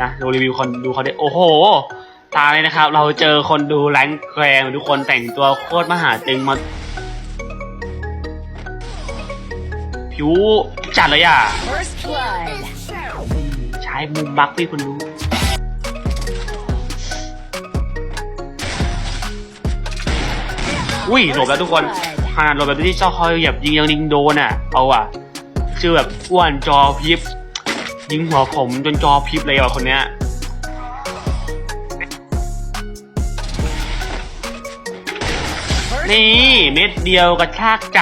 นะดูรีวิวคนดูเขาได้โอ้โห ตาเลยนะครับ เราเจอคนดูแรงแกรงทุกคนแต่งตัวโคตรมหาตึงมา ผิวจัดเลยอะ First blood. ใช้มุมบักพี่คุณรู้อุ้ยหลบแล้วทุกคนขนาดหลบแบบที่เจ้าคอยเหยียบยิงยังยิงโดนอะ เอาอะชื่อแบบอ้วนจอพริบ ยิงหัวผมจนจอพริบเลยอะคนเนี้ยนี่ เม็ดเดียวกระชากใจ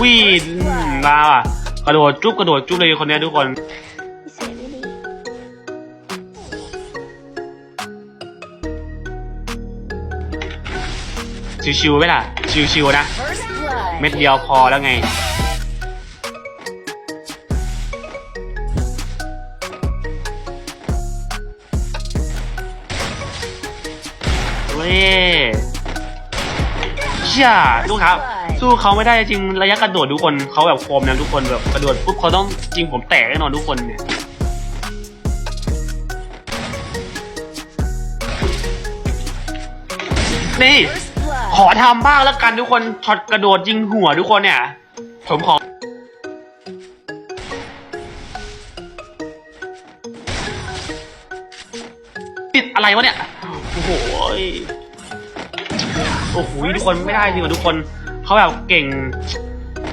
วิ่งมาอะ กระโดดจุ๊บกระโดดจุ๊บเลยคนเนี้ยทุกคน ชิวๆไหมล่ะ ชิวๆนะ เม็ดเดียวพอแล้วไง เว้ยเชี่ยทุกครับ สู้เขาไม่ได้จริงระยะกระโดดทุกคนเขาแบบโคมนะทุกคนแบบกระโดดปุ๊บเขาต้องจริงผมแตกแน่นอนทุกคนเนี่ยนี่ ขอทำบ้างแล้วกันทุกคนช็อตกระโดดยิงหัวทุกคนเนี่ย ผมขอติดอะไรวะเนี่ย โอ้โหโอ้โหทุกคนไม่ได้จริงว่ะทุกคน เขาแบบเก่ง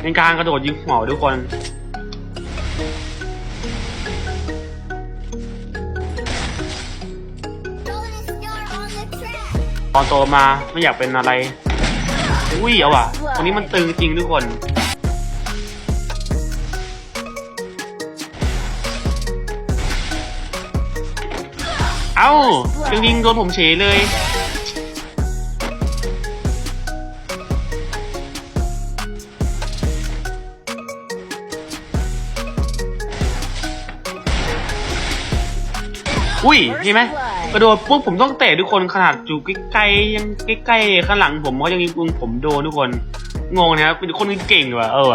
ในการกระโดดยิงหัวทุกคน ตอนโตมาไม่อยากเป็นอะไร อุ้ยเอาว่ะคนนี้มันตึงจริงทุกคนเอ้าจริงๆโดนผมเฉยเลย อุ้ยเห็นไหม กระโดดปุ๊บผมต้องเตะทุกคนขนาดอยู่ใกล้ๆยังใกล้ๆข้างหลังผมเขายังยิงปืนผมโดนทุกคนงงนะครับเป็นคนเก่งว่ะเออ